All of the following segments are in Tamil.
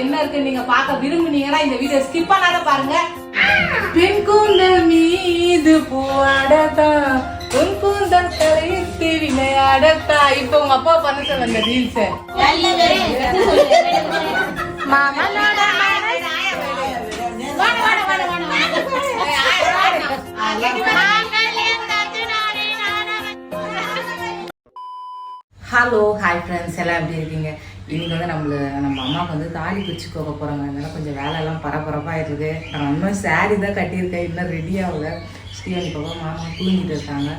என்ன இருக்கு நீங்க பார்க்க விரும்புனீங்கன்னா இந்த வீடியோ ஸ்கிப் பண்ணாத பாருங்க. பெண் கூந்தல் மீது பூவாடத்தா உன் கூந்தல் கரைத்து விளையாடத்தா இப்போ உங்க அப்பா பண்ண சொல்ல அந்த ரீல்ஸ் ஹலோ ஹாய் ஃப்ரெண்ட்ஸ் எல்லாம் எப்படி இருக்கீங்க? இன்னைக்கு வந்து நம்மளை நம்ம அம்மாவுக்கு வந்து தாலி பிரிச்சு போக போகிறாங்க அதனால கொஞ்சம் வேலையெல்லாம் பரபரப்பாக இருக்குது நான் இன்னும் saree தான் கட்டியிருக்கேன். இன்னும் ரெடி ஆகல ஸ்ரீவனி பாப்பா மாமா தூங்கிட்டு இருக்காங்க.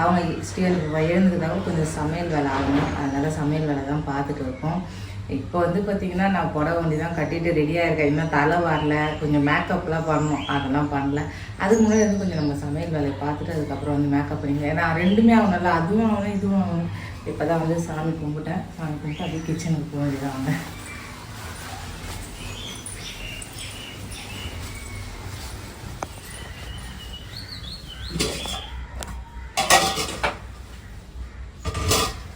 அவங்க ஸ்ரீவனி பாப்பா எழுந்துக்கிறதாக கொஞ்சம் சமையல் வேலை ஆகணும். அதனால் சமையல் வேலை தான் பார்த்துட்டு இருக்கோம். இப்போ வந்து பார்த்திங்கன்னா நான் புடவை வண்டி தான் கட்டிட்டு ரெடியாக இருக்கேன். இன்னும் தலை வரல. கொஞ்சம் மேக்கப்லாம் பண்ணணும். அதெல்லாம் பண்ணல. அதுக்கு முன்னாடி வந்து கொஞ்சம் நம்ம சமையல் வேலையை பார்த்துட்டு அதுக்கப்புறம் வந்து மேக்கப் பண்ணிக்கலாம் ஏன்னா ரெண்டுமே ஆகணும்ல. அதுவும் ஆகணும் இதுவும் ஆகணும். இப்போ தான் வந்து சாமி கும்பிட்டேன். சாமி கும்பிட்டு அப்படியே கிச்சனுக்கு போக வேண்டியதாங்க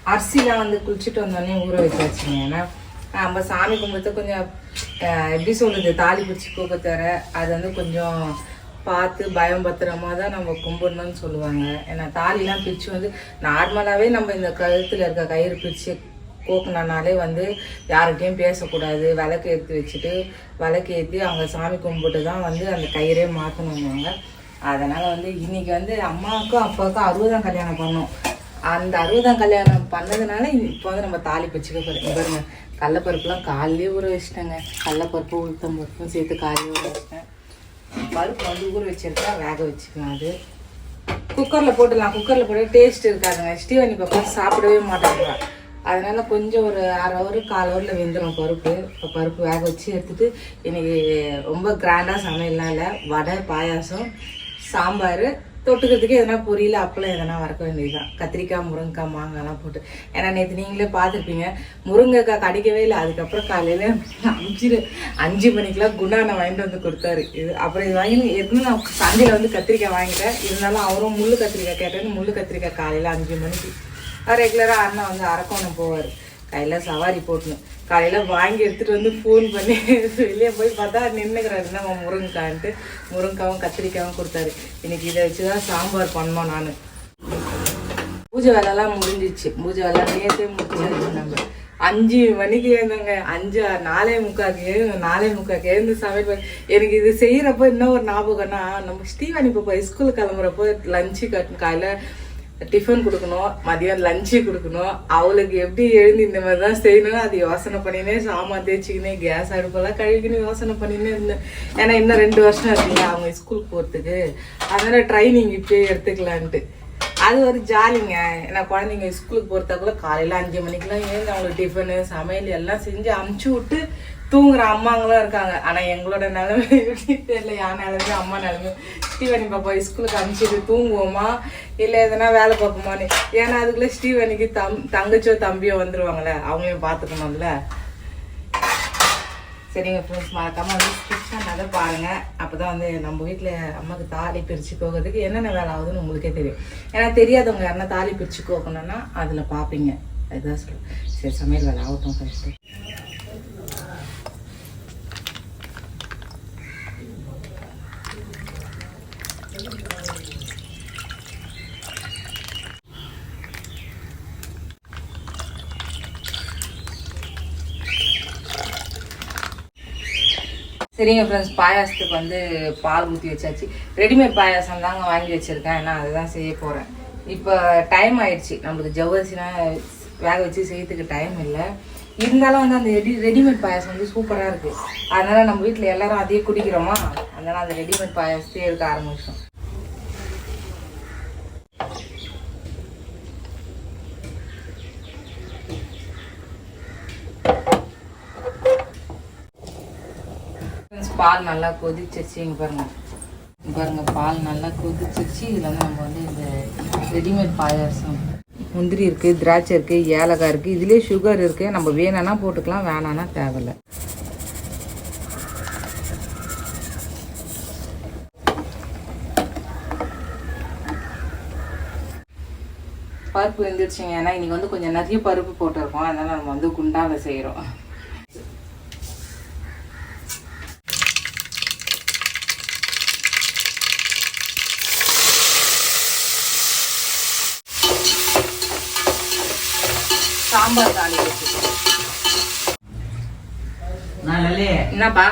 அரிசிலாம் வந்து குளிச்சுட்டு வந்தோடனே ஊற வச்சாச்சுங்க. ஏன்னா நம்ம சாமி கும்பிட்டு கொஞ்சம் அஹ், எப்படி சொல்றது தாலி பிடிச்சி போக தர அது வந்து கொஞ்சம் பார்த்து பயம் பத்திரமா தான் நம்ம கும்பிடணும்னு சொல்லுவாங்க. ஏன்னா தாலிலாம் பிரித்து வந்து நார்மலாகவே நம்ம இந்த கழுத்தில் இருக்க கயிறு பிரித்து கோக்குனாலே வந்து யார்கிட்டையும் பேசக்கூடாது. விளக்கு ஏற்றி வச்சுட்டு விளக்கு ஏற்றி அவங்க சாமி கும்பிட்டு தான் வந்து அந்த கயிறே மாற்றணுங்க அதனால் வந்து இன்றைக்கி வந்து அம்மாவுக்கும் அப்பாவுக்கும் அறுபதாம் கல்யாணம் பண்ணோம். அந்த அறுபதாம் கல்யாணம் பண்ணதுனால இப்போ வந்து நம்ம தாலி பிச்சுக்க போகிறோம் பாருங்க கடலப்பருப்புலாம் காலையிலே ஊற வச்சிட்டேங்க. கடலப்பருப்பு உளுத்தம் பருப்பும் சேர்த்து காலையிலே ஊற வச்சிட்டேன். பருப்பு வந்து ஊற வச்சிருக்கா வேக வச்சுக்கலாம் அது. குக்கரில் போட்டுடலாம். குக்கரில் போட்டு டேஸ்ட் இருக்காதுங்க. ஸ்டீவனி பார்த்து சாப்பிடவே மாட்டாங்க. அதனால கொஞ்சம் ஒரு அரை ஹவர் கால் ஹவரில் வெந்துடும் பருப்பு. இப்போ பருப்பு வேக வச்சு எடுத்துட்டு இன்றைக்கி ரொம்ப கிராண்டாக சமையல்லாம் இல்லை. வடை பாயாசம் சாம்பார் தொட்டுக்கிறதுக்கு எதனா பொரியல அப்பளம் எதனா வறக்க வேண்டியதுதான். கத்திரிக்காய் முருங்கைக்காய் மாங்காய்லாம் போட்டு. ஏன்னா நேற்று நீங்களே பார்த்துருப்பீங்க முருங்கைக்காய் கிடைக்கவே இல்லை. அதுக்கப்புறம் காலையில் அஞ்சு அஞ்சு மணிக்கெலாம் குணானை வாங்கிட்டு வந்து கொடுத்தாரு. இது அப்புறம் இது வாங்கி எதுவும் நான் சந்தையில் வந்து கத்திரிக்காய் வாங்கிட்டேன். இருந்தாலும் அவரும் முள் கத்திரிக்காய் கேட்டேன்னு முள் கத்திரிக்காய் காலையில் அஞ்சு மணிக்கு. ரெகுலராக அண்ணன் வந்து அரக்கோணம் போவார். கையில் சவாரி போட்டுன்னு. காலையில் வாங்கி எடுத்துகிட்டு வந்து ஃபோன் பண்ணி வெளியே போய் பார்த்தா நின்றுக்கிறாரு நம்ம முருங்கைக்கான்ட்டு? முருங்கைக்காவும் கத்திரிக்காயும் கொடுத்தாரு. இன்னைக்கு இதை வச்சு தான் சாம்பார் பண்ணோம் நான். பூஜை வேலைலாம் முடிஞ்சிச்சு. பூஜை வேலை நேற்றே முடிச்சாச்சு நம்ம. அஞ்சு மணிக்கு எழுந்தாங்க. அஞ்சு நாலே முக்காக்கு எழுந்து நாலே முக்காக்கு எழுந்து சமையல் எனக்கு இது செய்யறப்போ என்ன ஒரு ஞாபகம்னா நம்ம ஸ்டீவன் இப்போ ஸ்கூலுக்கு கிளம்புறப்போ லஞ்சு கட்டணும் காலையில் டிஃபன் கொடுக்கணும் மதியம் லஞ்சு கொடுக்கணும். அவளுக்கு எப்படி எழுந்து இந்த மாதிரி தான் செய்யணும் அது யோசனை பண்ணினே சாமான் தேய்ச்சிக்கினே கேஸ் அடுப்பெல்லாம் கழுவிக்கினே யோசனை பண்ணினே இருந்தேன். ஏன்னா இன்னும் ரெண்டு வருஷம் இருக்குங்க அவங்க ஸ்கூலுக்கு போகிறதுக்கு அதனால் ட்ரைனிங் இப்பயே எடுத்துக்கலான்ட்டு. அது ஒரு ஜாலிங்க ஏன்னா குழந்தைங்க ஸ்கூலுக்கு போகிறதுக்குள்ள காலையில் அஞ்சு மணிக்கெலாம் ஏன் அவங்களுக்கு டிஃபனு சமையல் எல்லாம் செஞ்சு அமுச்சு விட்டு தூங்குற அம்மாங்களும் இருக்காங்க. ஆனால் எங்களோட நிலைமை எப்படி தெரியல. என் நிலைமை அம்மா நிலைமை ஸ்டீவனி பாப்பா ஸ்கூலுக்கு அனுப்பிச்சிட்டு தூங்குவோமா? இல்லை எதனா வேலை பார்ப்போமான்னு. ஏன்னா அதுக்குள்ளே ஸ்டீவனிக்கு தம் தங்கச்சியோ தம்பியோ வந்துருவாங்கல்ல. அவங்களையும் பார்த்துக்கணும்ல. சரிங்க ஃப்ரெண்ட்ஸ் மறக்காம வந்து ஸ்கிப் பாருங்கள் பாருங்க. அப்பதான் வந்து நம்ம வீட்டில் அம்மாவுக்கு தாலி பிரிச்சு போகிறதுக்கு என்னென்ன வேலை ஆகுதுன்னு உங்களுக்கே தெரியும். ஏன்னா தெரியாதவங்க யாருன்னா தாலி பிரிச்சு போகணும்னா அதில் பார்ப்பீங்க. அதுதான் சொல்லுவேன் சரி சமையல் வேலை ஆகட்டும் ஃபஸ்ட்டு சரிங்க ஃப்ரெண்ட்ஸ் பாயாசத்துக்கு வந்து பால் ஊற்றி வச்சாச்சு. ரெடிமேட் பாயாசம் தாங்க வாங்கி வச்சுருக்கேன். ஏன்னா அதுதான் செய்ய போகிறேன் இப்போ டைம் ஆயிடுச்சு. நம்மளுக்கு ஜவ்வரிசினா வேக வச்சு செய்யறதுக்கு டைம் இல்லை. இருந்தாலும் வந்து அந்த ரெடி ரெடிமேட் பாயாசம் வந்து சூப்பராக இருக்குது அதனால் நம்ம வீட்டில் எல்லோரும் அதையே குடிக்கிறோமா? அதனால அந்த ரெடிமேட் பாயாசத்தையே இருக்க ஆரம்பிச்சோம். பால் நல்லா கொதிச்சிருச்சு இங்கே பாருங்கள் பாருங்க பால் நல்லா கொதிச்சிருச்சு. இதில் வந்து நம்ம வந்து இந்த ரெடிமேட் பாயாசம் முந்திரி இருக்குது திராட்சை இருக்குது ஏலக்காய் இருக்குது இதுலேயே சுகர் இருக்குது நம்ம வேணும்னா போட்டுக்கலாம் வேணாம்னா தேவையில்ல. பருப்பு வெந்துருச்சுங்க. ஏன்னா இன்னைக்கு வந்து கொஞ்சம் நிறைய பருப்பு போட்டிருக்கோம். அதனால் நம்ம வந்து குண்டாவில் செய்கிறோம் சாம்பார் லலே என்னப்பா?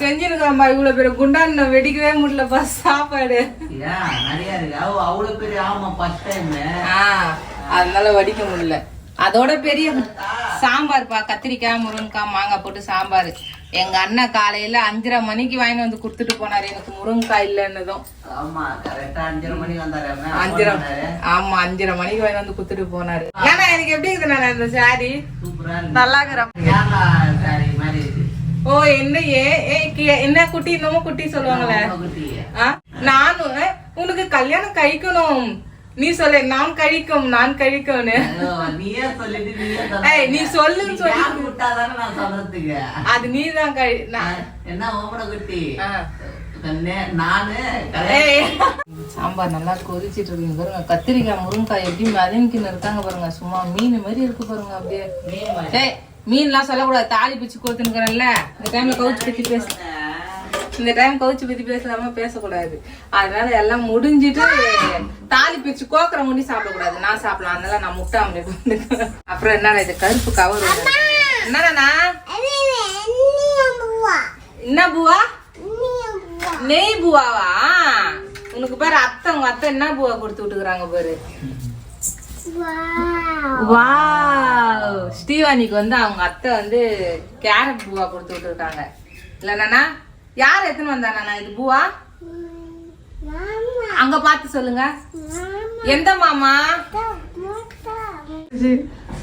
செஞ்சிருக்கோம்பா இவ்வளவு பேர். குண்டான் வெடிக்கவே முடியலப்பா சாப்பாடு. அவ்வளவு பெரிய ஆமா ஃபர்ஸ்ட் டைம் அதனால வடிக்க முடியல. அதோட பெரிய சாம்பார்ப்பா. கத்திரிக்காய் முருங்கைக்காய் மாங்காய் போட்டு சாம்பார். எங்க அண்ணன் காலையில அஞ்சரை மணிக்கு வாங்கி வந்து கொடுத்துட்டு போனாரு. எனக்கு முருங்கைக்காய் இல்லைன்னதும். அஞ்சரை ஆமா அஞ்சரை மணிக்கு வாங்கி வந்து கொடுத்துட்டு போனாரு. ஏன்னா எனக்கு எப்படி இருக்குது நான் இந்த சாரி நல்லா இருக்கிற கேரளா சாரி மாதிரி இருக்கு. ஓ என்ன ஏ ஏ, கி- என்ன குட்டி? என்னமோ குட்டி சொல்லுவாங்களே? நானும் உனக்கு கல்யாணம் கழிக்கணும். நீ சொல்ல நான் கழிக்கும் நான் கழிக்கணும் ஐயோ, நீயே சொல்லிட்டு நீயே. ஏய், நீ சொல்லுன்னு சொல்லி- விட்டாதானே நான் சொல்றதுக்கு? அது நீ தான் கழி நான் என்ன ஓமன குட்டி? நானு. சாம்பார் நல்லா கொதிச்சிட்டு இருக்குங்க பாருங்க கத்திரிக்காய் முருங்கைக்காய் எப்படி மதனிக்கின்னு இருக்காங்க பாருங்க. சும்மா மீன் மாதிரி இருக்கு பாருங்க அப்படியே. மீன் மீன்லாம் சொல்லக்கூடாது. தாலி பிச்சு கொடுத்துனுக்குறேன்ல இந்த டைம்ல கவுச்சு பத்தி பேச இந்த டைம் கவுச்சு பத்தி பேசலாம பேசக்கூடாது. அதனால எல்லாம் முடிஞ்சிட்டு தாலி பிச்சு கோக்கரை முடி சாப்பிடக்கூடாது. நான் சாப்பிடலாம். அதனால நான் முட்டை ஆம்லேட் அப்புறம் என்னடா இது? கருப்பு கவர் என்னடா என்ன பூவா? நெய் பூவாவா? உனக்கு பாரு அத்தை உங்க அத்தை என்ன பூவா கொடுத்து விட்டுக்குறாங்க பாரு. ஸ்ரீவாணிக்கு வந்து அவங்க அத்தை வந்து கேரட் பூவா கொடுத்து விட்டுருக்காங்க. இல்லைண்ணா யார் எத்தனை வந்தா நானா? இது பூவா? அங்க பார்த்து சொல்லுங்க. எந்த மாமா?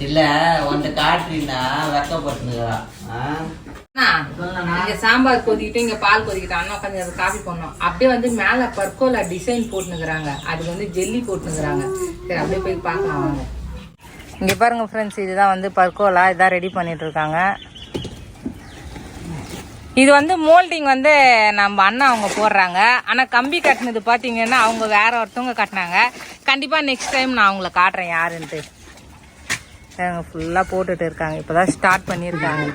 இல்ல உன்கிட்ட காட்டுறீன்னா வெக்கப்பட்டுனுக்குறான் அண்ணா, இங்க சாம்பார் கொதிக்கிட்டு இங்க பால் கொதிக்கிட்டு அண்ணா உட்காந்து அது காஃபி பண்ணோம் அப்படியே வந்து மேல பர்கோலா டிசைன் போட்டுனுக்குறாங்க அது வந்து ஜெல்லி போட்டுனுக்குறாங்க சரி அப்படியே போய் பார்க்கலாம் வாங்க. இங்க பாருங்க ஃப்ரெண்ட்ஸ் இதுதான் வந்து பர்கோலா இதான் ரெடி பண்ணிட்டு இருக்காங்க இது வந்து மோல்டிங் வந்து நம்ம அண்ணா அவங்க போடுறாங்க. ஆனால் கம்பி கட்டினது பார்த்தீங்கன்னா அவங்க வேற ஒருத்தவங்க கட்டினாங்க. கண்டிப்பாக நெக்ஸ்ட் டைம் நான் அவங்கள காட்டுறேன் யாருன்ட்டு. ஃபுல்லாக போட்டுட்டு இருக்காங்க. இப்போ தான் ஸ்டார்ட் பண்ணியிருக்காங்க.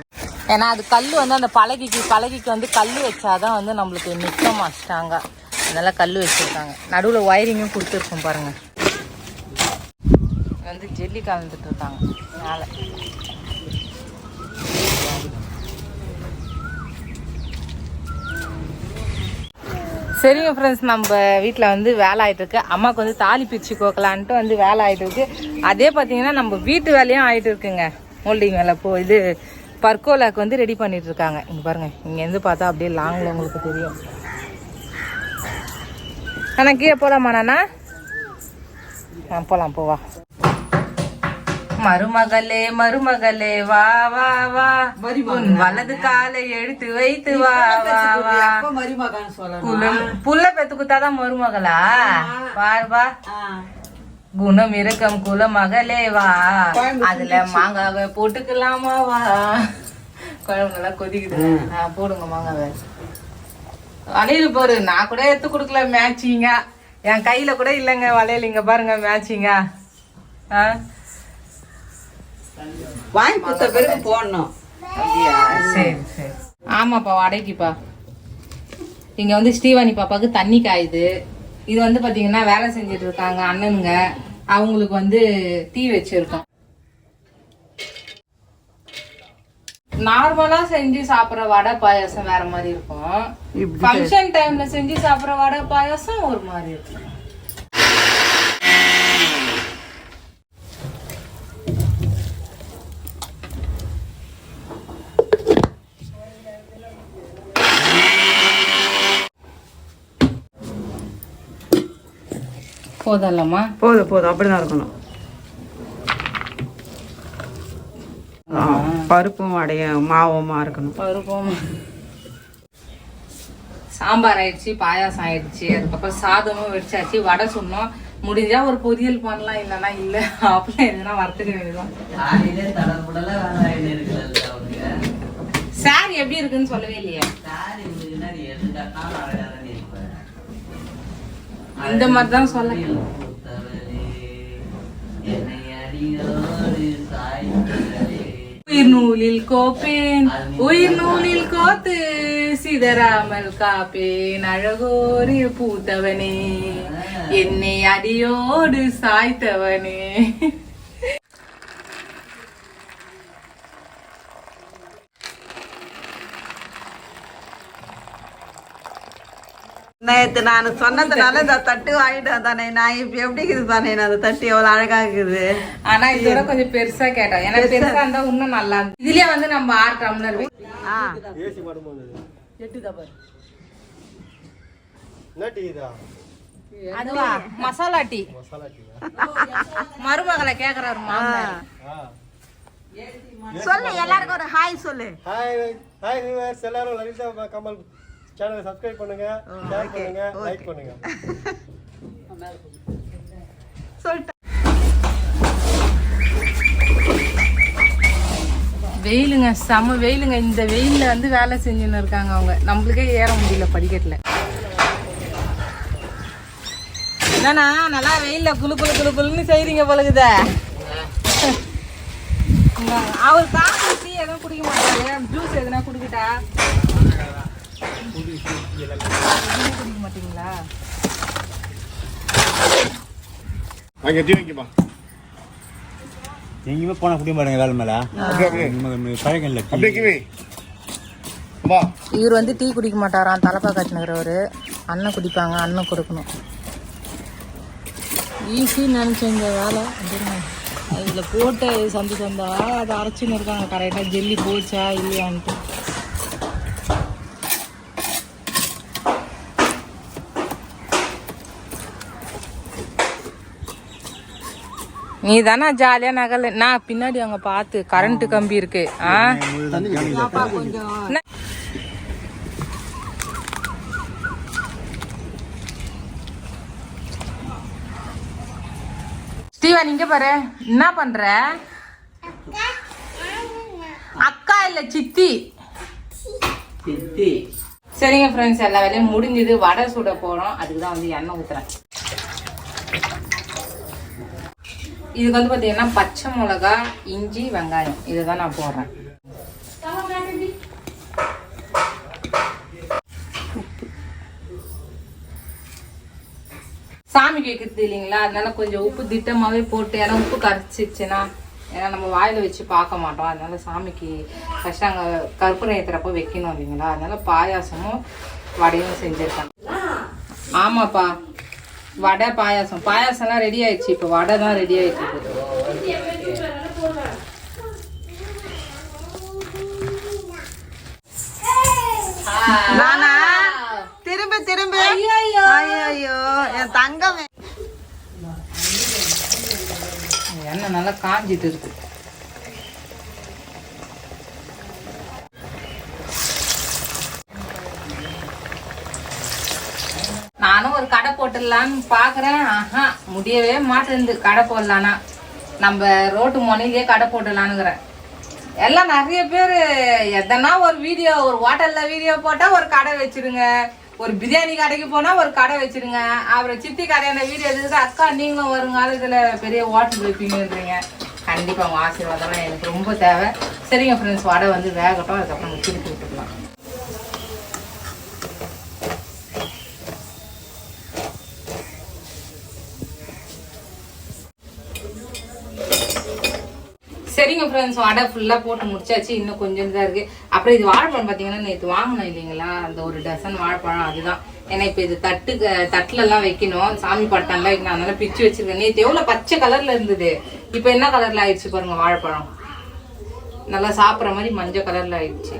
ஏன்னா அது கல் வந்து அந்த பழகிக்கு பழகிக்கு வந்து கல் வச்சாதான் வந்து நம்மளுக்கு நிற்கமா ஸ்ட்ராங்காக அதனால் கல் வச்சுருக்காங்க. நடுவில் ஒயரிங்கும் கொடுத்துருக்கோம் பாருங்கள் வந்து ஜெல்லி கலந்துட்டு இருக்காங்க. மேலே. சரிங்க ஃப்ரெண்ட்ஸ் நம்ம வீட்டில் வந்து வேலை ஆகிட்டுருக்கு அம்மாவுக்கு வந்து தாலி பிரிச்சு கோக்கலான்ட்டு வந்து வேலை ஆகிட்டு இருக்கு அதே பார்த்தீங்கன்னா நம்ம வீட்டு வேலையும் ஆகிட்டு இருக்குங்க மோல்டிங் வேலை போ இது பர்கோலாக்கு வந்து ரெடி பண்ணிட்டு இருக்காங்க இங்கே பாருங்க இங்கேருந்து பார்த்தா அப்படியே லாங்கில் உங்களுக்கு தெரியும். ஆனால் கீழே போகலாமா நானா ஆ போகலாம் போவா மருமகளே மருமகளே வா வா வா. உன் வலது காலை எடுத்து வைத்து வா வா வா. புள்ள பெத்து குத்தாதான் மருமகளா? பார் வா. குணம் இருக்கும் குல மகளே வா அதுல மாங்காவை போட்டுக்கலாமா வா. குழம்பு நல்லா கொதிக்குது போடுங்க மாங்காவை. வளையல் பாரு நான் கூட எடுத்து கொடுக்கல மேட்சிங்க என் கையில கூட இல்லைங்க வளையல் இங்க பாருங்க மேட்சிங்க ஆ. வாங்கி கொடுத்த பிறகு போடணும். அப்படியா? சரி சரி. ஆமாப்பா வடைக்குப்பா இங்க வந்து ஸ்ரீவாணி பாப்பாக்கு தண்ணி காயுது. இது வந்து பாத்தீங்கன்னா வேலை செஞ்சுட்டு இருக்காங்க அண்ணனுங்க. அவங்களுக்கு வந்து தீ வச்சிருக்கோம். நார்மலா செஞ்சு சாப்பிடுற வடை பாயாசம் வேற மாதிரி இருக்கும். ஃபங்க்ஷன் டைம்ல செஞ்சு சாப்பிடுற வடை பாயாசம் ஒரு மாதிரி இருக்கும். போதல்லம்மா போதும் போதும். அப்படிதான் இருக்கணும். பருப்பும் அடைய மாவுமா இருக்கணும். பருப்பம். சாம்பார் ஆயிடுச்சு பாயாசம் ஆயிடுச்சு. அதுக்கப்புறம் சாதமும் வெடிச்சாச்சு வடை சொன்னோம். முடிஞ்சா ஒரு பொரியல் பண்ணலாம் இல்லைன்னா இல்ல. அப்படிலாம் எதுனா வறுத்துக்க அவனுக்கு சாரி எப்படி இருக்குன்னு சொல்லவே இல்லையே. இந்த மாதிரி தான் சொல்ல. உயிர் நூலில் கோப்பேன் உயிர் நூலில் கோத்து சிதறாமல் காப்பேன் அழகோரி பூத்தவனே என்னை அடியோடு சாய்த்தவனே. நேத்து நான் சொன்னதுனால இந்த தட்டு வாங்கிட்டு வந்தானே. நான் இப்ப எப்படி இருக்குது தானே? அந்த தட்டு எவ்வளவு அழகா இருக்குது. ஆனா இதோட கொஞ்சம் பெருசா கேட்டோம். ஏன்னா பெருசா? இருந்தா இன்னும் நல்லா இருக்கும் இதுலயே வந்து நம்ம ஆறு டம்ளர் ஆ. அதுவா? மசாலா டீ. மசாலா டீ மருமகளை கேக்குறாரு சொல்லு எல்லாருக்கும் ஒரு ஹாய் சொல்லு. ஹாய் ஹாய் வியூவர்ஸ் எல்லாரும் லலிதா கமல் சேனலை சப்ஸ்கிரைப் பண்ணுங்க ஷேர் பண்ணுங்க லைக் பண்ணுங்க. வெயிலுங்க செம வெயிலுங்க. இந்த வெயில்ல வந்து வேலை செஞ்சுன்னு இருக்காங்க அவங்க. நம்மளுக்கே ஏற முடியல படிக்கட்டுல. என்னண்ணா நல்லா வெயில்ல குளு குளு குளு குளுன்னு செய்றீங்க போலகுத அவர் காஃபி டீ எதுவும் குடிக்க மாட்டாரு. ஜூஸ் எதுனா குடிக்கிட்டா? குடிக்க மாட்டீங்களா அங்க எங்கேயுமே குடிக்க வேலை மேல பழக்கம் இல்லை அப்படியே கிவி இவர் வந்து டீ குடிக்க மாட்டாராம் தலைப்பா காட்டினுக்கிறவர் அண்ணன் குடிப்பாங்க அண்ணன் கொடுக்கணும். ஈஸி நினச்சேன் வேலை. அதில் போட்ட சந்து சந்தா அதை அரைச்சின்னு இருக்காங்க கரெக்டாக ஜெல்லி போச்சா இல்லையான்ட்டு. நீ தானே ஜாலியாக நகல். நான் பின்னாடி அங்கே பார்த்து கரண்ட் கம்பி இருக்கு? ஸ்டீவன் இங்க பாரு. என்ன பண்ற? அக்கா இல்ல சித்தி. சித்தி. சரிங்க ஃப்ரெண்ட்ஸ் எல்லா வேலையும் முடிஞ்சது. வடை சுட போறோம். அதுக்கு தான் வந்து எண்ணெய் ஊத்துறேன். இதுக்கு வந்து பார்த்தீங்கன்னா பச்சை மிளகா இஞ்சி வெங்காயம். இதை தான் நான் போடுறேன். சாமி சாமிக்கு வைக்கிறது இல்லைங்களா? அதனால கொஞ்சம் உப்பு திட்டமாகவே போட்டு ஏன்னா உப்பு கரைச்சிச்சுன்னா ஏன்னா நம்ம வாயில் வச்சு பார்க்க மாட்டோம். அதனால சாமிக்கு ஃபர்ஸ்ட் அங்கே கற்பூரம் ஏத்துறப்ப வைக்கணும் இல்லைங்களா? அதனால பாயாசமும் வடையும் செஞ்சிருக்கேன். ஆமாப்பா. வடை பாயாசம். பாயாசம்லாம் ரெடி ஆயிடுச்சு. இப்போ வடை தான் ரெடி நானா? திரும்ப திரும்ப. ஐயோ என் தங்கமே. எண்ணெய் நல்லா காஞ்சிட்டு இருக்கு. நானும் ஒரு கடை போட்டுடலான்னு பார்க்குறேன் ஆஹா முடியவே மாட்டேந்து கடை போடலான்னா. நம்ம ரோட்டு முனையிலேயே கடை போட்டுடலான்னுங்கிறேன் எல்லாம் நிறைய பேர் எதனா ஒரு வீடியோ ஒரு ஹோட்டலில் வீடியோ போட்டால் ஒரு கடை வச்சிருங்க. ஒரு பிரியாணி கடைக்கு போனால் ஒரு கடை வச்சுருங்க. அப்புறம் சித்தி கடையான வீடியோ எடுத்து அக்கா நீங்களும் இதில் பெரிய ஹோட்டல் வைப்பீங்கன்றீங்க. கண்டிப்பாக உங்கள் ஆசீர்வாதம்லாம் எனக்கு ரொம்ப தேவை. சரிங்க ஃப்ரெண்ட்ஸ் வடை வந்து வேகட்டும். அதுக்கப்புறம் திருப்பி விட்டுக்கலாம் ஃப்ரெண்ட்ஸ் வடை ஃபுல்லாக போட்டு முடிச்சாச்சு. இன்னும் கொஞ்சம் தான் இருக்குது அப்புறம் இது வாழைப்பழம் பார்த்தீங்கன்னா நேற்று வாங்கினோம் இல்லைங்களா? அந்த ஒரு டசன் வாழைப்பழம் அதுதான். ஏன்னா இப்போ இது தட்டு தட்டுலலாம் வைக்கணும். சாமி பட்டம்லாம் வைக்கணும். அதனால பிச்சு வச்சிருக்கேன். நேற்று எவ்வளோ பச்சை கலரில் இருந்தது? இப்போ என்ன கலரில் ஆயிடுச்சு பாருங்க வாழைப்பழம். நல்லா சாப்பிட்ற மாதிரி மஞ்சள் கலரில் ஆயிடுச்சு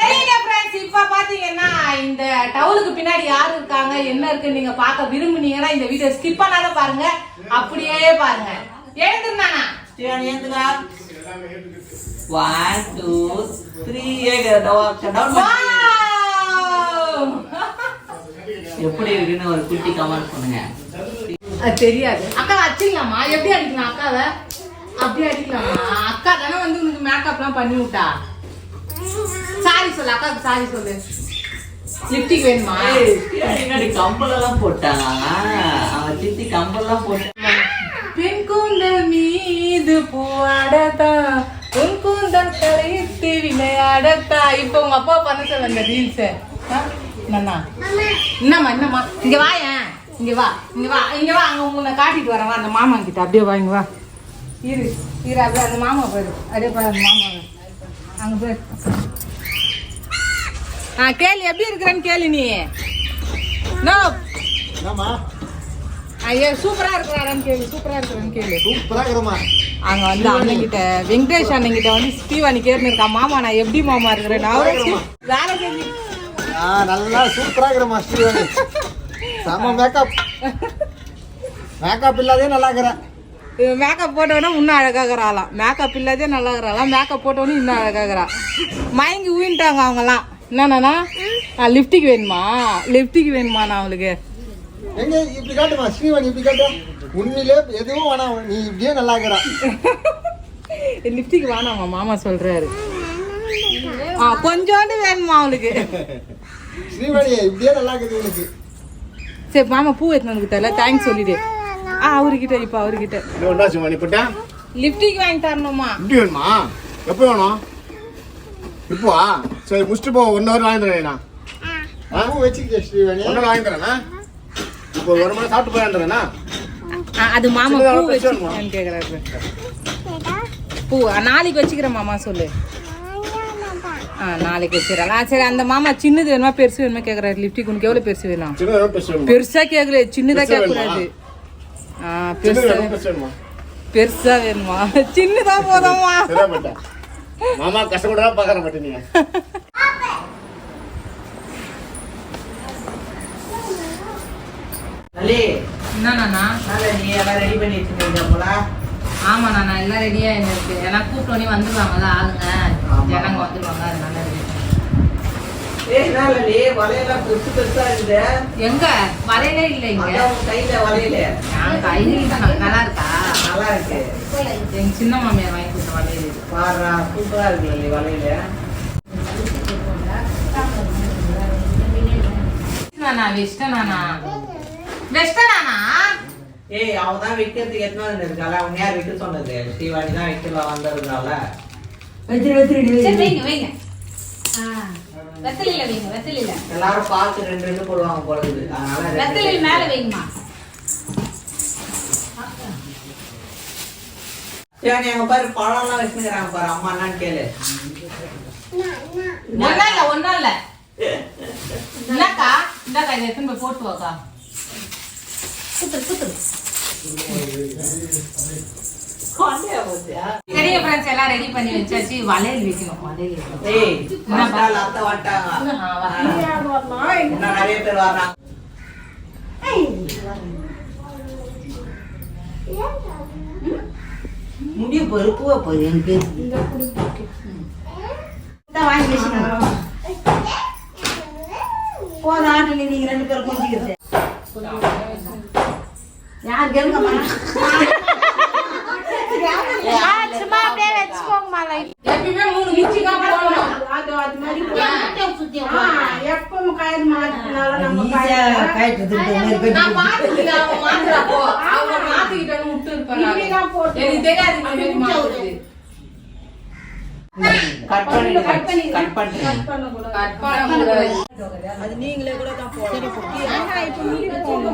சரிங்க friends, இப்ப பாத்தீங்கன்னா இந்த டவுலுக்கு பின்னாடி யாரு இருக்காங்க என்ன இருக்குன்னு நீங்க பார்க்க விரும்புனீங்கன்னா இந்த வீடியோ ஸ்கிப் பண்ணாத பாருங்க. அப்படியே பாருங்க. எழுந்திருந்தானா? ஒன் டூ த்ரீ எப்படி இருக்குன்னு ஒரு குட்டி கமெண்ட் பண்ணுங்க. தெரியாது. அக்கா வச்சிடலாமா எப்படி அடிக்கலாம் அக்காவை? அப்படி அடிக்கலாமா? அக்கா தானே வந்து உனக்கு மேக்கப்லாம் பண்ணி விட்டா? சாரி சொல்லு அக்காவுக்கு சாரி சொல்லு. லிப்டிக் வேணுமா? பின்னாடி கம்பல் எல்லாம் போட்டாங்க அவன் சித்தி கம்பல் எல்லாம் போட்டாங்க பெண் கூந்தல் மீது பூவாடத்தா உன் கூந்தல் கலைத்து விளையாடத்தா இப்போ உங்க அப்பா பண்ண சொல்ல அந்த ரீல்ஸ் என்னண்ணா என்னம்மா என்னம்மா இங்க வாயேன். இங்க வா இங்க வா இங்க வா. அங்க உங்களை காட்டிட்டு வரேன். வா அந்த மாமா கிட்ட. அப்படியே வா இங்க வா. இரு இரு அப்படியே அந்த மாமா போயிரு அப்படியே பாரு அந்த மாமா அங்கே போயிரு ஆ கேளு எப்படி இருக்கிறேன்னு கேளு நீ. ஐயா சூப்பரா இருக்கிறாரான்னு கேளு சூப்பரா இருக்கிறான்னு கேளு. சூப்பராக இருக்கிறோம்மா. அங்க வந்து அண்ணன்கிட்ட வெங்கடேஷ் அண்ணன்கிட்ட வந்து ஸ்ரீவாணி கேட்டு இருக்கா மாமா நான் எப்படி மாமா இருக்கிறேன்? அவரே வேலை செஞ்சு நல்லா சூப்பராக இருக்கிறோம்மா ஸ்ரீவாணி செம்ம மேக்கப் மேக்கப் இல்லாதே நல்லா இருக்கிறேன். மேக்கப் போட்டவொடனே இன்னும் அழகாகிறாளாம். மேக்கப் இல்லாதே நல்லா இருக்கிறாளாம். மேக்கப் போட்டவொடனே இன்னும் அழகாகிறா. மயங்கி ஊயின்ட்டாங்க அவங்கலாம் என்னண்ணா லிப்டிக் வேணுமா? லிப்டிக் வேணுமா நான் அவளுக்கு எங்க இப்படி காட்டுமா? ஸ்ரீவாணி இப்படி காட்டு உண்மையிலே எதுவும் வேணாம். நீ இப்படியே நல்லா இருக்கிற. லிப்டிக் வேணாமா? மாமா சொல்றாரு. ஆ கொஞ்சோண்டு வேணுமா அவளுக்கு ஸ்ரீவாணி இப்படியே நல்லா இருக்குது உனக்கு சரி மாமா பூ எடுத்து வந்து தரல தேங்க்ஸ் சொல்லிடு. ஆ அவர்கிட்ட இப்போ அவர்கிட்ட. என்னாச்சு மணி போட்டேன் லிப்டிக் வாங்கி தரணுமா? இப்படி வேணுமா? எப்போ வேணும்? இப்போவா சரி முடிச்சுட்டு போ. ஒன் ஹவர் வாங்கி தரேன் நான். பூ வச்சுக்கிட்டே ஸ்ரீவாணி? ஒன் ஹவர் வாங்கி தரேண்ணா இப்போ ஒரு மணி சாப்பிட்டு போயாந்துறேண்ணா ஆ, அது மாமா பூ வச்சுக்கிறேன்னு கேக்குறாரு பூ நாளைக்கு வச்சுக்கிறேன் மாமா சொல்லு. ஆ நாளைக்கு வச்சுக்கிறேன். ஆ சரி அந்த மாமா சின்னது வேணுமா பெருசு வேணுமா கேக்குறாரு. லிப்டிக் உனக்கு எவ்வளவு பெருசு வேணும்? சின்னதாக பெருசு வேணுமா? பெருசா கேக்குற சின்னதா பெருசா கேட்க வேணுமா? கூடாது ஆ சின்னது பெருசா வேணுமா பெருசு வேணுமா? பெருசா வேணுமா? சின்னதா போதும்மா. மாமா கஷ்டப்பட பார்க்கற மாட்டேன் நீங்க அலே என்னண்ணா நல்ல நீ எல்லாம் ரெடி பண்ணி வச்சுருக்கீங்க போல. ஆமா நான் எல்லாம் ரெடியா இருக்கு ஏன்னா கூப்பிட்டோன்னே வந்துருவாங்கல்ல ஆளுங்க. ஜனங்க வந்துருவாங்க அதனால எங்க? வரையிலே இல்லை இங்க. கையில வலையில. நான் கையில் நல்லா இருக்கா? நல்லா இருக்கு. எங்க சின்ன மாமியார் வாங்கி இது பாரு சூப்பரா இருக்குல்ல நீ வலையில. நானா வெஸ்டா நானா? வெஸ்டா நானா? ஏய் அவன் தான் வைக்கிறதுக்கு எத்தனை இருக்கால அவன் யார் வைக்க சொன்னது? ஸ்ரீவாணி தான் வைக்கலாம் வந்ததுனால. சரி வைங்க வைங்க. ஆ வெத்தலையில வைங்க வெத்தலையில. எல்லாரும் பார்த்து ரெண்டு ரெண்டு போடுவாங்க இருக்குது. அதனால வெத்தலையில மேல வைங்கம்மா. அங்க பாரு பழம்லாம் வச்சுக்கிறாங்க பாரு அம்மா என்னன்னு கேளு. ஒன்னும் இல்ல ஒன்னும் இல்ல. என்னக்கா இந்தாக்கா இதை போய் போட்டு வாக்கா? சரிங்க ஃப்ரெண்ட்ஸ் எல்லாம் ரெடி பண்ணி வச்சாச்சு வளையல் வைக்கணும் வளையல் வைக்கணும். அத்தை வந்துட்டாங்க. ஆ, வா. இன்னும் நிறைய பேர் வர்றாங்க. முடிய பருப்புவா போகுது எனக்கு வாங்கி வச்சுக்கோங்க போதும் ஆட்டில் நீங்க ரெண்டு பேரும் கொஞ்சிக்கிறது யார் கேளுங்கம்மா சும்மா அப்படியே வச்சுக்கோங்கம்மா லைட் எப்பயுமே மூணு மிச்சி தான் போடணும் எப்பவும் கயிறு மாட்டினாலும் நம்ம நான் மாத்திக்கிட்டேன், அவன் மாத்துறா போ. அவங்க மாத்திக்கிட்டேன்னு விட்டு இருப்பாங்க. எனக்கு தெரியாது இந்த மாதிரி மாத்துறது. கட் பண்ணி கட் பண்ணி கட் பண்ணி கட் பண்ணக்கூடாது. சரிங்க சொல்லு சரிங்க சொல்லு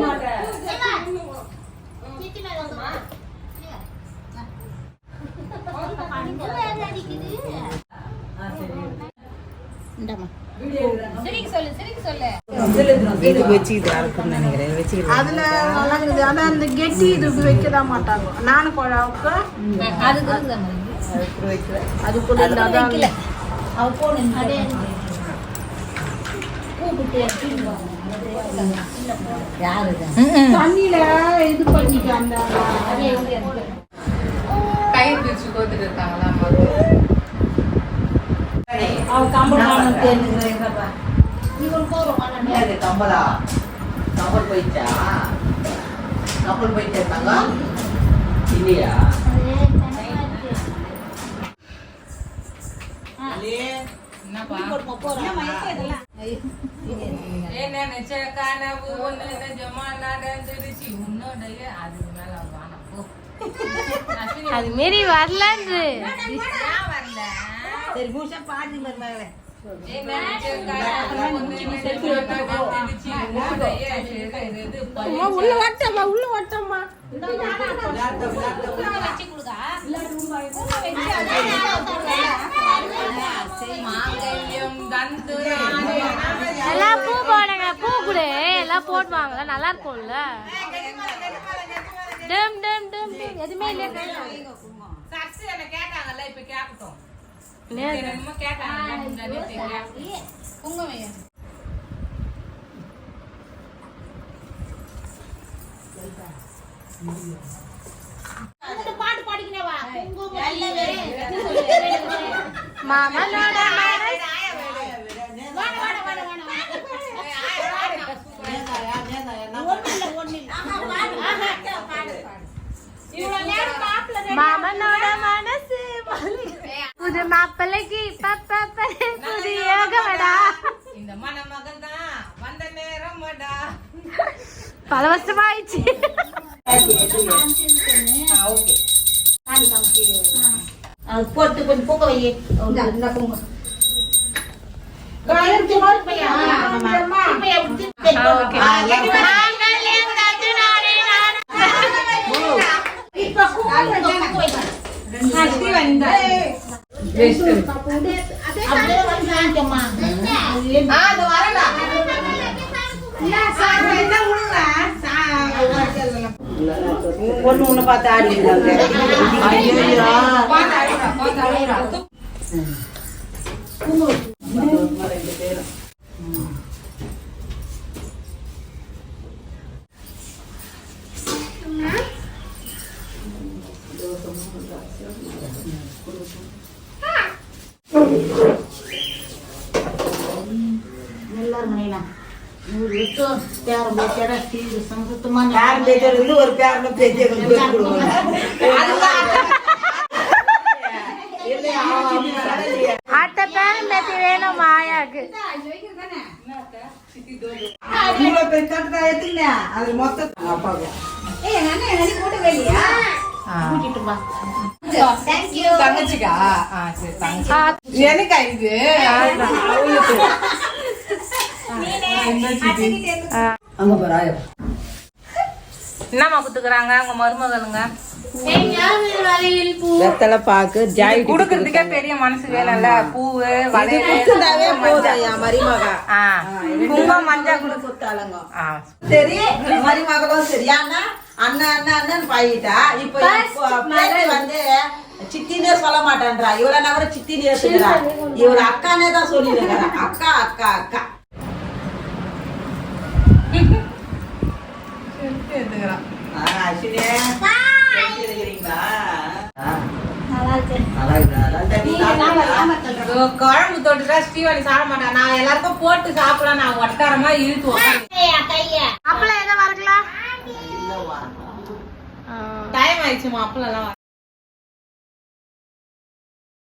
அதுல ஆனா அந்த கெட்டி இது வைக்கதான் மாட்டாங்க. நானும் குழாவுக்கு அது கூட வைக்கல. தண்ணியில இது பண்ணிக்க அந்த அதே கோத்துட்டு இருக்காங்களா கம்பலா கம்பல்? போயிடுச்சா? கம்பல் போயிட்டே இல்லையா? என்ன நினைச்ச கனவு ஒண்ணு நிஜமா நடந்துருச்சு. உன்னோடைய அதுக்கு அது மாரி வரலன்று ஏன் வரல? ஏன் உள்ள வட்டம்மா உள்ள வட்டம்மா. எல்லாம் பூ போடுங்க பூ கொடு. எல்லாம் போடுவாங்கல்ல நல்லா இருக்கும்ல. டம் டம் டம். எதுவுமே என்ன கேட்டாங்கல்ல இப்ப கேட்கட்டும். நேரு. என்னமோ கேட்டாங்க முன்னாடி கேட்கட்டும். மாமனோட மனசு மாமனோட மனசு புது மாப்பிள்ளைக்கு பப்ப புது யோகமடா. இந்த மணமகன் தான் வந்த நேரம் வடா. பல வருஷமா ஆயிடுச்சு போட்டு கொஞ்சம் பூக்க வை பூங்க. ஒண்ணு ஒண்ணு பார்த்து ஆடி நூறு வருஷம் பேரம் சீரு பேச்சர் இருந்து ஒரு பேரன் பேரும் வேணும் மாயாக்கு. தட்டு நான் எடுத்துக்கினேன் அது மொத்தம். அப்பாவுக்கு. தங்கச்சிக்கா ஆ. சரி தங்கச்சி எனக்கா இது. அவளுக்கு அங்க பாரு ஆயிரம் என்னம்மா குத்துக்கிறாங்க? உங்க மருமகளுங்க. வெத்தலை பாக்கு ஜாய் குடுக்கறதுக்கே பெரிய மனசு வேணும்ல பூவு வளையல் குடுத்துட்டாவே போதும் என் மருமக. குங்குமம் மஞ்சள் குடு குத்தாலங்க ஆ. சரி மருமகளும் சரி. ஆனா அண்ணன் அண்ணன் அண்ணன் பாயிட்டா இப்போ வந்து சித்தினே சொல்ல மாட்டேன்றா. இவ்வளவு நகர சித்தினே ஏத்துக்கிறா இவரு அக்கானே தான் சொல்லிருக்கிறா அக்கா அக்கா அக்கா ஆ, அஸ்வினி, எப்படி இருக்கிறீங்களா? நல்லா இருக்கா? நல்லா இருக்கா? இதோ குழம்பு தொட்டுட்டா ஸ்ரீவாணி சாப்பிட மாட்டான். நான் எல்லாருக்கும் போட்டு சாப்பிட நான் ஒட்டாரமா இழுத்துவோம். அப்பளம் எங்க வரலாம்? டைம் ஆயிடுச்சுமா அப்பளம் எல்லாம்